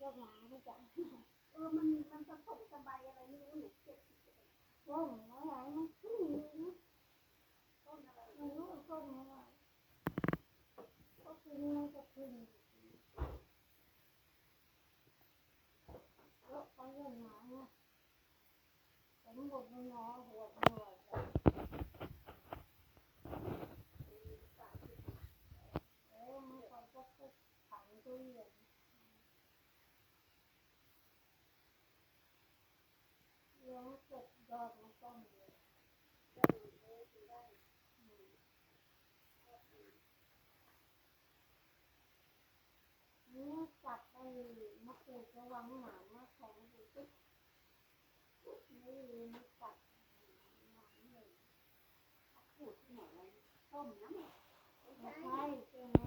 ยกหมาไม่จับเออมันมันผสมสบายอะไรไม่รู้หนูเก็บต้มอะไรมันขึ้นนะต้นอะไรไม่รู้ต้มอะไรก็คือมันจะขึ้นแล้วไปเรื่องหมาเนี่ยผมบอกมันงอหัวตำรวจเลยเออมันก็จะขังตู้เย็นเลี้ยงเก็บยอดมันต้มเลย นี่จับไป มะกรูดระวังหนามาแข็งดูสิไม่ลืมตัดหมามเลยขูดที่ไหนอะไรต้มน้ำไม่ใช่